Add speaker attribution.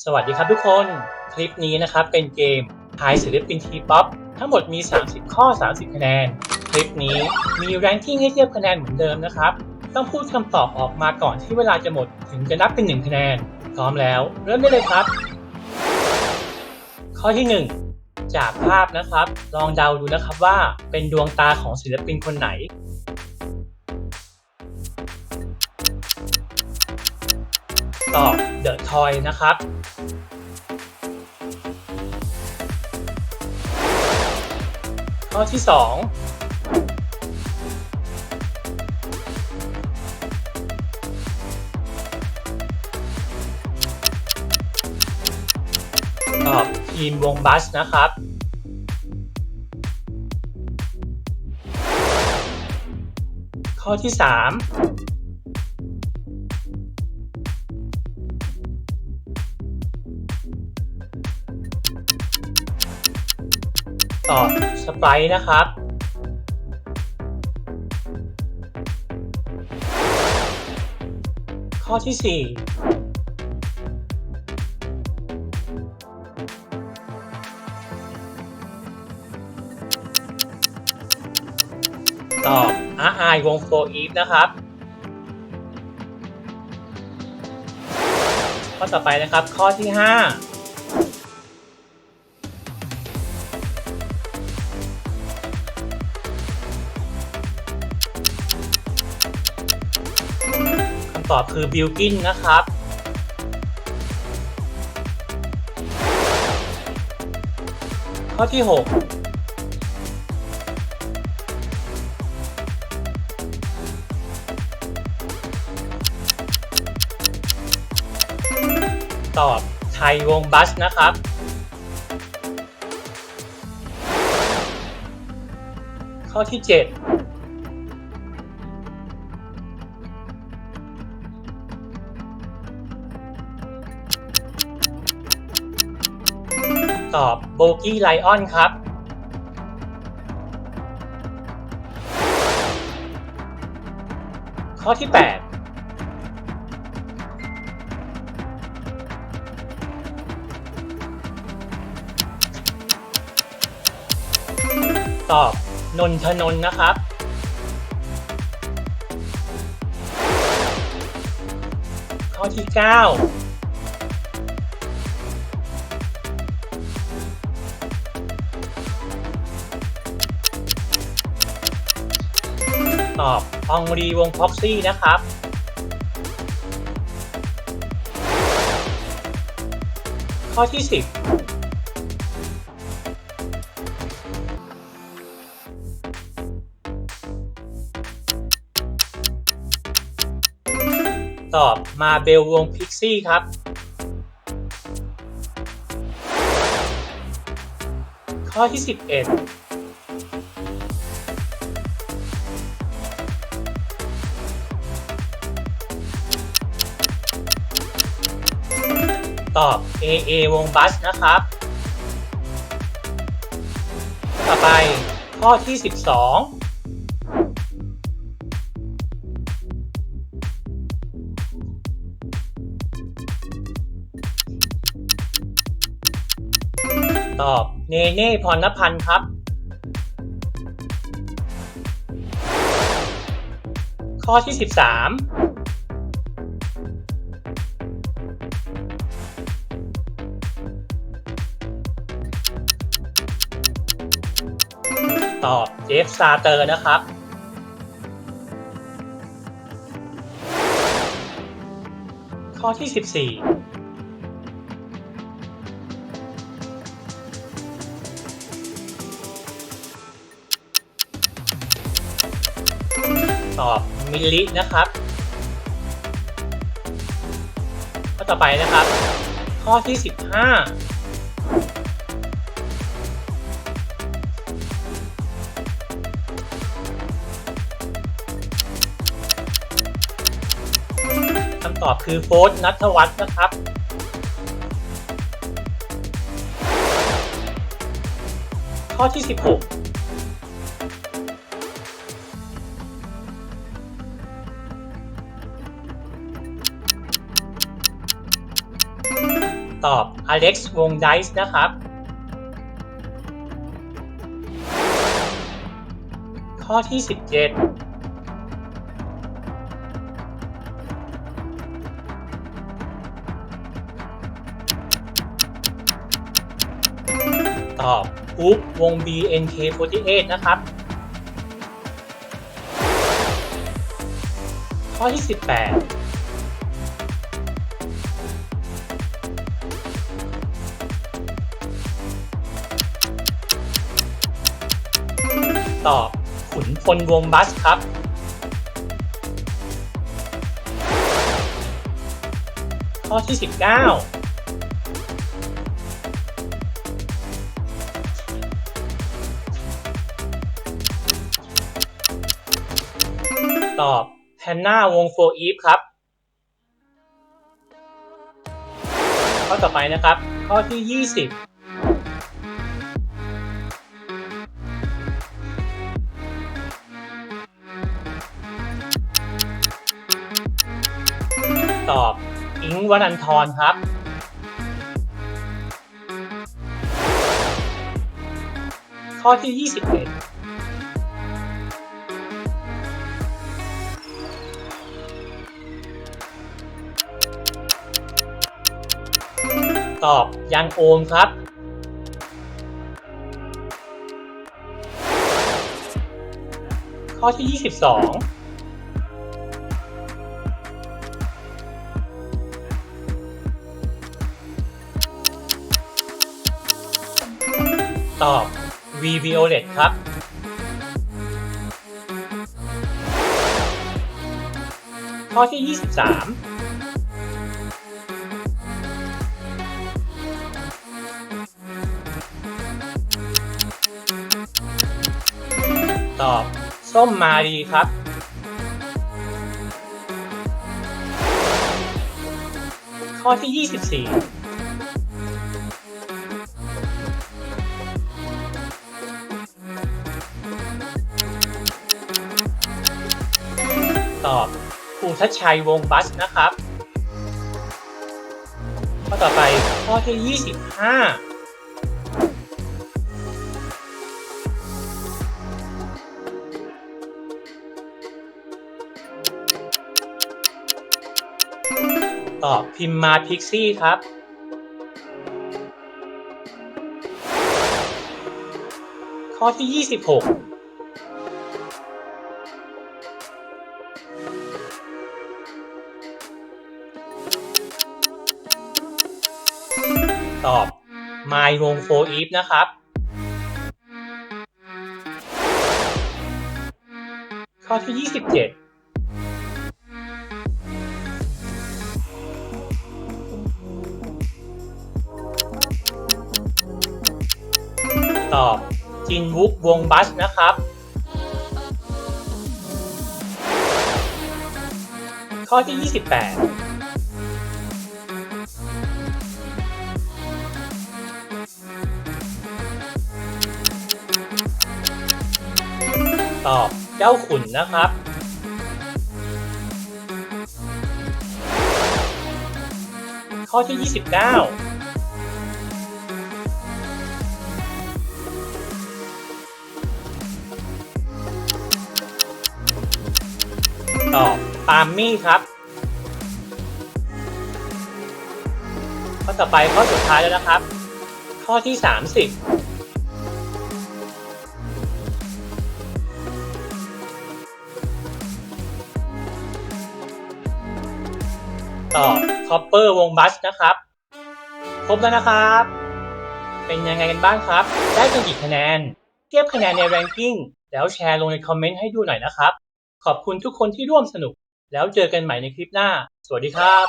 Speaker 1: สวัสดีครับทุกคน คลิปนี้นะครับเป็นเกมทายศิลปินทีป๊อปทั้งหมดมี 30 ข้อ 30 คะแนน คลิปนี้มีแรงกิ้งให้เทียบคะแนนเหมือนเดิมนะครับ ต้องพูดคำตอบออกมาก่อนที่เวลาจะหมดถึงจะนับเป็น 1 คะแนน พร้อมแล้ว เริ่มได้เลยครับ ข้อที่ 1 จากภาพนะครับ ลองเดาดูนะครับว่าเป็นดวงตาของศิลปินคนไหน ตอบ The Toy นะครับข้อที่ 2 ตอบทีมวงบัสนะครับ ข้อที่ 3 อบสไปร์นะครับ ข้อที่ 4ตอบอาไอวงโฟอีฟนะครับ ข้อต่อไปนะครับ ข้อที่ 5 อบคือบิลกินนะครับ ข้อที่ 6ตอบไทยวงบัสนะครับ ข้อที่ 7 บโบกี้ไลออนครับ ข้อที่ 8 ตอบ นนทนนนะครับ ข้อที่ 9 อบอองรีวงพ็อกซี่นะครับ ข้อที่ 10ตอบมาเบลวงพิกซี่ครับ ข้อที่ 11 ตอบ AA วงบัสนะครับ ต่อไปข้อที่ 12ตอบเนเน่พรณพันธ์ครับ ข้อที่ 13 ฟซาเตอร์นะครับ ข้อที่ 14ตอบมิลลินะครับ ข้อต่อไปนะครับ ข้อที่ 15 ตอบคือโฟสนัทวัฒน์นะครับ ข้อที่ 16ตอบ Alex วง Dice นะครับ ข้อที่ 17 ตอบปุ๊บวง BNK48 นะครับ ข้อที่ 18ตอบขุนพลวงบัสครับ ข้อที่ 19 ตอบแพนนาวงโฟอีฟครับ ข้อต่อไปนะครับ ข้อที่ 20ตอบอิงค์วนันทรครับ ข้อที่ 21 ตอบยังโอมครับ ข้อที่ 22ตอบ V Violet ครับ ข้อที่ 23 ตอบ ส้มมารีครับ ข้อที่ 24 ตอบภูทัชชัยวงบัสนะครับ ข้อต่อไปข้อที่ 25 ตอบพิมมาพิกซี่ครับ ข้อที่ 26ตอบ My วง4 Eve นะครับ ข้อที่ 27 ตอบ จินวุกวงบัสนะครับ ข้อที่ 28ตอบเจ้าขุนนะครับ ข้อที่ 29 ตอบปาล์มมี่ครับข้อต่อไปข้อสุดท้ายแล้วนะครับ ข้อที่ 30 ตอบคอปเปอร์วงบัสนะครับ ครบแล้วนะครับ เป็นยังไงกันบ้างครับ ได้กันกี่คะแนน เทียบคะแนนในแรงกิ้งแล้วแชร์ลงในคอมเมนต์ให้ดูหน่อยนะครับ ขอบคุณทุกคนที่ร่วมสนุก แล้วเจอกันใหม่ในคลิปหน้า สวัสดีครับ